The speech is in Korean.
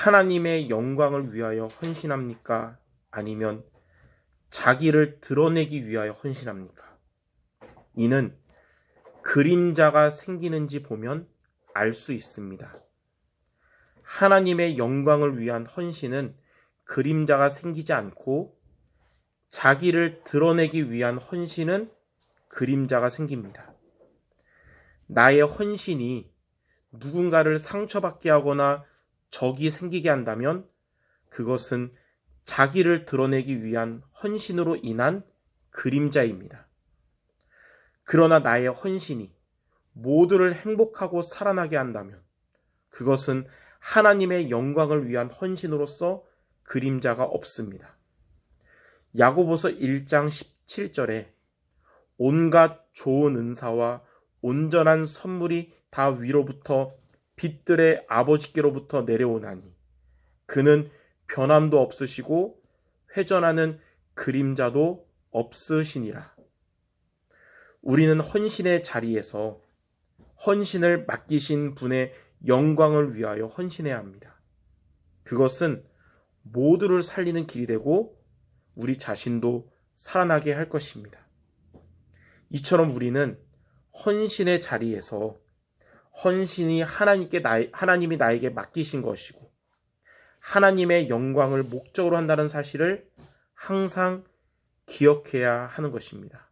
하나님의 영광을 위하여 헌신합니까? 아니면 자기를 드러내기 위하여 헌신합니까? 이는 그림자가 생기는지 보면 알 수 있습니다. 하나님의 영광을 위한 헌신은 그림자가 생기지 않고 자기를 드러내기 위한 헌신은 그림자가 생깁니다. 나의 헌신이 누군가를 상처받게 하거나 적이 생기게 한다면 그것은 자기를 드러내기 위한 헌신으로 인한 그림자입니다. 그러나 나의 헌신이 모두를 행복하고 살아나게 한다면 그것은 하나님의 영광을 위한 헌신으로서 그림자가 없습니다. 야고보서 1장 17절에 온갖 좋은 은사와 온전한 선물이 다 위로부터 빛들의 아버지께로부터 내려오나니 그는 변함도 없으시고 회전하는 그림자도 없으시니라. 우리는 헌신의 자리에서 헌신을 맡기신 분의 영광을 위하여 헌신해야 합니다. 그것은 모두를 살리는 길이 되고 우리 자신도 살아나게 할 것입니다. 이처럼 우리는 헌신의 자리에서 헌신이 하나님께 나, 하나님이 나에게 맡기신 것이고 하나님의 영광을 목적으로 한다는 사실을 항상 기억해야 하는 것입니다.